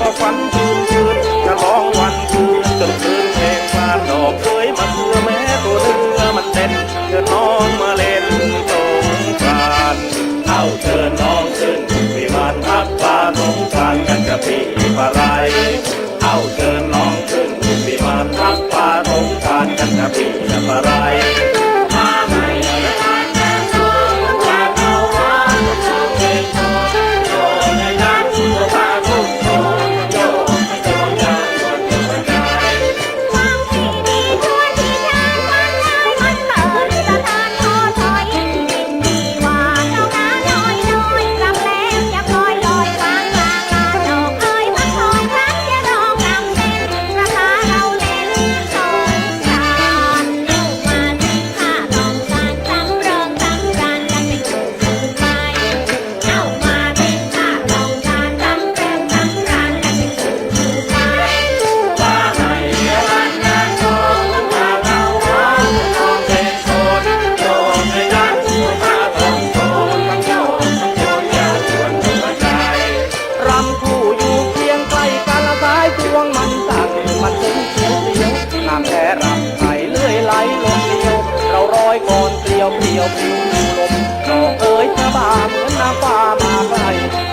ก็ฝันคืนคืนจะร้องวันคืนจนคืนเพลงฟานดอกเคยมาเพื่อแม้ตัวเนื้อมันเด็นจะน้องมาเล่นตรงกลางเอาเชิญน้องขึ้นวิมานพักป่าสงกรานกันจะปีปลาไหลเอาเชิญน้องขึ้นวิมานพักป่าสงกรานกันจะปีปลาไหล รับไห้เลื่อยไหลลมเดียว เราร้อยก่อนเกลียวเกลียวปลิวลมน้อเอ๋ยจะบางมือนน้ำฟ้ามาไกล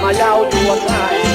มายาวยวนให้